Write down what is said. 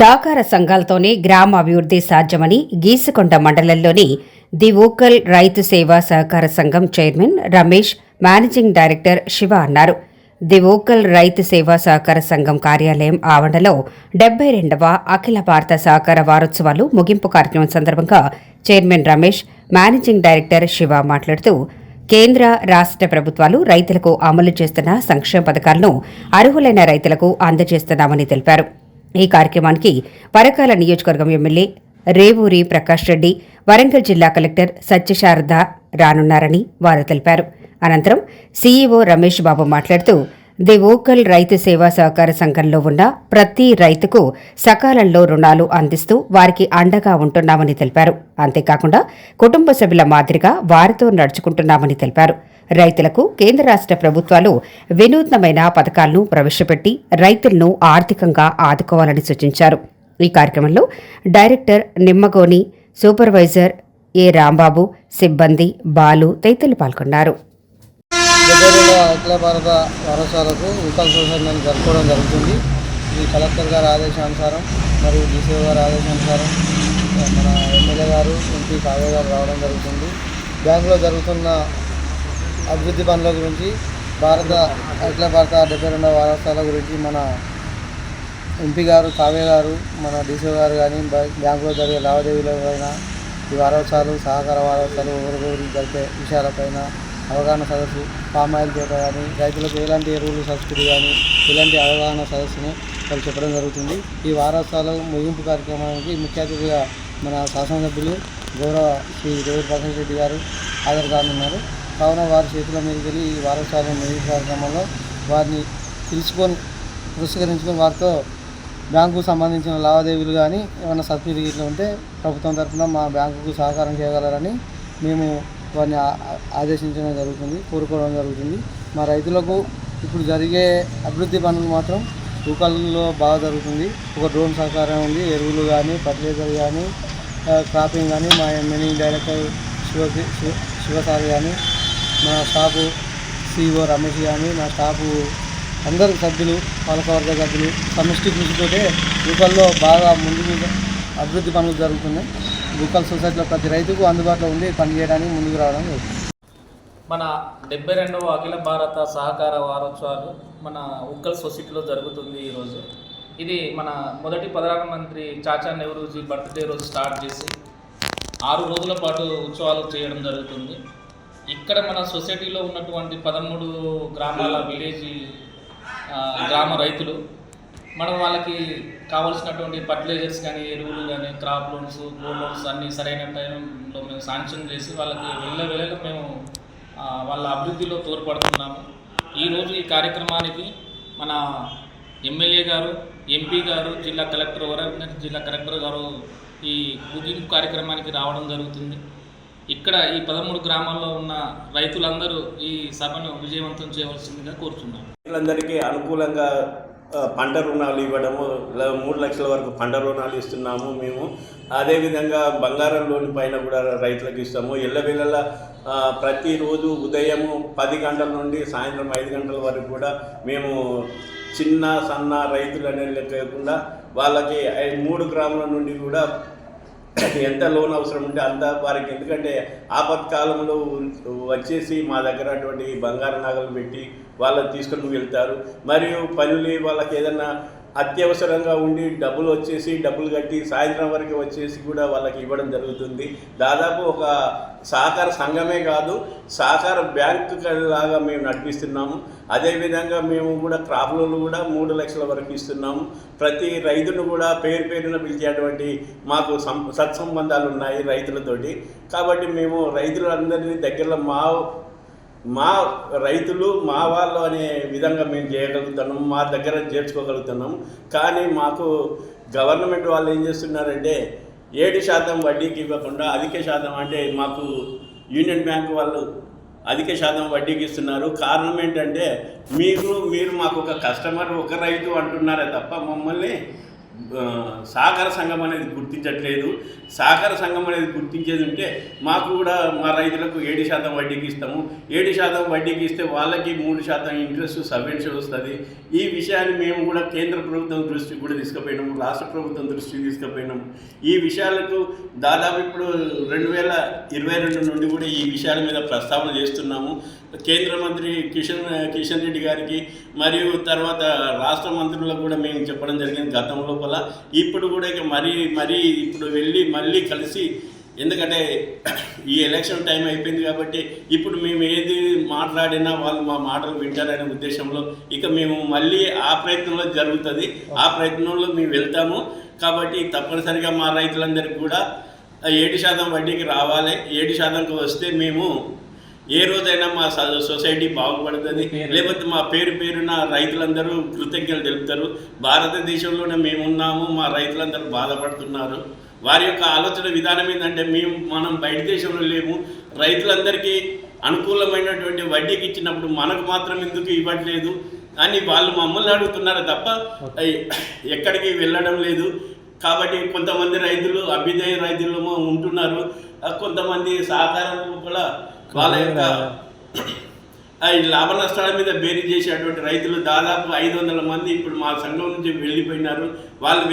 సహకార సంఘాలతోనే గ్రామ అభివృద్ధి సాధ్యమని గీసుకొండ మండలంలోని ది వోకల్ రైతు సేవా సహకార సంఘం chairman Ramesh managing director Shiva అన్నారు. ది వోకల్ రైతు సేవా సహకార సంఘం కార్యాలయం ఆవరణలో డెబ్బై రెండవ అఖిల భారత సహకార వారోత్సవాలు ముగింపు కార్యక్రమం సందర్భంగా chairman Ramesh managing director Shiva మాట్లాడుతూ కేంద్ర రాష్ట్ర ప్రభుత్వాలు రైతులకు అమలు చేస్తున్న సంక్షేమ పథకాలను అర్హులైన రైతులకు అందజేస్తున్నామని తెలిపారు. ఈ కార్యక్రమానికి పరకాల నియోజకవర్గం ఎమ్మెల్యే రేవూరి ప్రకాష్ రెడ్డి వరంగల్ జిల్లా కలెక్టర్ సత్యశారద రానున్నారని వారు తెలిపారు. అనంతరం సీఈఓ రమేష్ బాబు మాట్లాడుతూ ది వోకల్ రైతు సేవా సహకార సంఘంలో ఉన్న ప్రతి రైతుకు సకాలంలో రుణాలు అందిస్తూ వారికి అండగా ఉంటున్నామని తెలిపారు. అంతేకాకుండా కుటుంబ సభ్యుల మాదిరిగా వారితో నడుచుకుంటున్నామని తెలిపారు. రైతులకు కేంద్ర రాష్ట్ర ప్రభుత్వాలు వినూత్నమైన పథకాలను ప్రవేశపెట్టి రైతులను ఆర్థికంగా ఆదుకోవాలని సూచించారు. ఈ కార్యక్రమంలో director Nimmagoni supervisor A Rambabu సిబ్బంది బాలు తదితరులు పాల్గొన్నారు. అఖిల భారత వారసాలకు వికల్ జరుపుకోవడం జరుగుతుంది. ఈ కలెక్టర్ గారి ఆదేశానుసారం మరియు డీసీ గారి ఆదేశానుసారం మన ఎమ్మెల్యే గారు ఎంపీ కావ్య గారు రావడం జరుగుతుంది. బ్యాంకులో జరుగుతున్న అభివృద్ధి పనుల గురించి భారత అఖిల భారత డెబ్బై రెండవ వారసాల గురించి మన ఎంపీ గారు కావ్య గారు మన డీసీ గారు కానీ బ్యాంకులో జరిగే లావాదేవీలపైన ఈ వారోత్సవాలు సహకార వారోత్సవాలు ఒకరికొకరు జరిపే విషయాలపైన అవగాహన సదస్సు పామ్ ఆయిల్ తోట కానీ రైతులకు ఎలాంటి ఎరువులు సబ్సిడీ కానీ ఇలాంటి అవగాహన సదస్సును వాళ్ళు చెప్పడం జరుగుతుంది. ఈ వారోత్సవాలు ముగింపు కార్యక్రమానికి ముఖ్య అతిథిగా మన శాసనసభ్యులు గౌరవ శ్రీ దేవూరు ప్రసాద్ రెడ్డి గారు హాజరు కానున్నారు. కావున వారి చేతుల మీదకి వెళ్ళి ఈ వారోత్సవాల ముగింపు కార్యక్రమంలో వారిని పిలుచుకొని పురస్కరించుకొని వారితో బ్యాంకుకు సంబంధించిన లావాదేవీలు కానీ ఏమైనా సబ్సిడీ ఇట్లా ఉంటే ప్రభుత్వం తరఫున మా బ్యాంకుకు సహకారం చేయగలరని మేము వారిని ఆదేశించడం జరుగుతుంది కోరుకోవడం జరుగుతుంది. మా రైతులకు ఇప్పుడు జరిగే అభివృద్ధి పనులు మాత్రం రూపాయలలో బాగా జరుగుతుంది. ఒక డ్రోన్ సహకారం ఉంది ఎరువులు కానీ ఫర్టిలైజర్ కానీ క్రాపింగ్ కానీ మా మేనేజింగ్ డైరెక్టర్ శివ శివ శివసారి కానీ మా స్టాఫ్ సిఇఓ రమేష్ కానీ మా స్టాఫ్ అందరు సభ్యులు పాలకవర్గ సభ్యులు సమిష్టి కృషితోటే రూపాల్లో బాగా ముందుకు అభివృద్ధి పనులు జరుగుతున్నాయి. రూపాయల సొసైటీలో ప్రతి రైతుకు అందుబాటులో ఉండి పనిచేయడానికి ముందుకు రావడం మన డెబ్బై రెండవ అఖిల భారత సహకార వారోత్సవాలు మన ఉక్కల్ సొసైటీలో జరుగుతుంది ఈరోజు. ఇది మన మొదటి ప్రధానమంత్రి చాచా నెహ్రూజీ బర్త్డే రోజు స్టార్ట్ చేసి ఆరు రోజుల పాటు ఉత్సవాలు చేయడం జరుగుతుంది. ఇక్కడ మన సొసైటీలో ఉన్నటువంటి పదమూడు గ్రామాల విలేజ్ గ్రామ రైతులు మనం వాళ్ళకి కావాల్సినటువంటి ఫర్టిలైజర్స్ కానీ ఎరువులు కానీ క్రాప్ లోన్స్ గోల్డ్ లోన్స్ అన్నీ సరైన టైంలో మేము శాంక్షన్ చేసి వాళ్ళకి వెళ్ళ వెళ్ళగా మేము వాళ్ళ అభివృద్ధిలో తోడ్పడుతున్నాము. ఈరోజు ఈ కార్యక్రమానికి మన ఎమ్మెల్యే గారు ఎంపీ గారు జిల్లా కలెక్టర్ వరంగల్ జిల్లా కలెక్టర్ గారు ఈ ముగింపు కార్యక్రమానికి రావడం జరుగుతుంది. ఇక్కడ ఈ పదమూడు గ్రామాల్లో ఉన్న రైతులందరూ ఈ సభను విజయవంతం చేయవలసిందిగా కోరుతున్నాను. రైతులందరికీ అనుకూలంగా పంట రుణాలు ఇవ్వడము మూడు లక్షల వరకు పంట రుణాలు ఇస్తున్నాము మేము. అదేవిధంగా బంగారం లోన్ పైన కూడా రైతులకు ఇస్తాము. ఎల్లవేళలా ఆ, ప్రతిరోజు ఉదయము పది గంటల నుండి సాయంత్రం ఐదు గంటల వరకు కూడా మేము చిన్న సన్న రైతులు అనేది లేకుండా వాళ్ళకి మూడు గ్రాముల నుండి కూడా ఎంత లోన్ అవసరం ఉంటే అంత వారికి. ఎందుకంటే ఆపత్కాలంలో వచ్చేసి మా దగ్గర అటువంటి బంగారు నగలు పెట్టి వాళ్ళని తీసుకొని వెళ్తారు. మరియు పనులు వాళ్ళకి ఏదైనా అత్యవసరంగా ఉండి డబ్బులు వచ్చేసి డబ్బులు కట్టి సాయంత్రం వరకు వచ్చేసి కూడా వాళ్ళకి ఇవ్వడం జరుగుతుంది. దాదాపు ఒక సహకార సంఘమే కాదు సహకార బ్యాంకు లాగా మేము నడిపిస్తున్నాము. అదేవిధంగా మేము కూడా క్రాప్ లోన్లు కూడా మూడు లక్షల వరకు ఇస్తున్నాము ప్రతి రైతును కూడా పేరు పేరున పిలిచేటువంటి మాకు సం సత్సంబంధాలు ఉన్నాయి రైతులతోటి. కాబట్టి మేము రైతులందరినీ దగ్గరలో మా మా రైతులు మా వాళ్ళు అనే విధంగా మేము చేయగలుగుతున్నాం. మా దగ్గర చేర్చుకోగలుగుతున్నాం. కానీ మాకు గవర్నమెంట్ వాళ్ళు ఏం చేస్తున్నారంటే ఏడు శాతం వడ్డీకి ఇవ్వకుండా అధిక శాతం అంటే మాకు యూనియన్ బ్యాంక్ వాళ్ళు అధిక శాతం వడ్డీకి ఇస్తున్నారు. కారణం ఏంటంటే మీరు మీరు మాకు ఒక కస్టమర్ ఒక రైతు అంటున్నారే తప్ప మమ్మల్ని సహకార సంఘం అనేది గుర్తించట్లేదు. సహకార సంఘం అనేది గుర్తించేది ఉంటే మాకు కూడా మా రైతులకు ఏడు శాతం వడ్డీకి ఇస్తాము. ఏడు శాతం వడ్డీకి ఇస్తే వాళ్ళకి మూడు శాతం ఇంట్రెస్ట్ సబ్వెన్షన్ వస్తుంది. ఈ విషయాన్ని మేము కూడా కేంద్ర ప్రభుత్వం దృష్టికి కూడా తీసుకుపోయినాము రాష్ట్ర ప్రభుత్వం దృష్టికి తీసుకుపోయినాము. ఈ విషయాలకు దాదాపు ఇప్పుడు రెండు వేల ఇరవై రెండు నుండి కూడా ఈ విషయాల మీద ప్రస్తావన చేస్తున్నాము. కేంద్ర మంత్రి కిషన్ కిషన్ రెడ్డి గారికి మరియు తర్వాత రాష్ట్ర మంత్రులకు కూడా మేము చెప్పడం జరిగింది గతం లోపల. ఇప్పుడు కూడా ఇక మరీ మరీ ఇప్పుడు వెళ్ళి మళ్ళీ కలిసి ఎందుకంటే ఈ ఎలక్షన్ టైం అయిపోయింది కాబట్టి ఇప్పుడు మేము ఏది మాట్లాడినా వాళ్ళు మా మాటలు వింటారనే ఉద్దేశంలో ఇక మేము మళ్ళీ ఆ ప్రయత్నంలో జరుగుతుంది. ఆ ప్రయత్నంలో మేము వెళ్తాము. కాబట్టి తప్పనిసరిగా మా రైతులందరికీ కూడా ఏడు శాతం వడ్డీకి రావాలి. ఏడు శాతంకి వస్తే మేము ఏ రోజైనా మా సొసైటీ బాగుపడుతుంది. లేకపోతే మా పేరు పేరున రైతులందరూ కృతజ్ఞతలు తెలుపుతారు. భారతదేశంలోనే మేము ఉన్నాము మా రైతులందరూ బాధపడుతున్నారు. వారి యొక్క ఆలోచన విధానం ఏంటంటే మేము మనం బయట దేశంలో లేము. రైతులందరికీ అనుకూలమైనటువంటి వడ్డీకి ఇచ్చినప్పుడు మనకు మాత్రం ఎందుకు ఇవ్వట్లేదు అని వాళ్ళు మమ్మల్ని అడుగుతున్నారు తప్ప ఎక్కడికి వెళ్ళడం లేదు. కాబట్టి కొంతమంది రైతులు అభ్యుదయ రైతులు ఉంటున్నారు. కొంతమంది సహకారం కూడా వాళ్ళ యొక్క ఈ లాభ నష్టాల మీద బేరీ చేసేటువంటి రైతులు దాదాపు ఐదు వందల మంది ఇప్పుడు మా సంఘం నుంచి వెళ్ళిపోయినారు. వాళ్ళు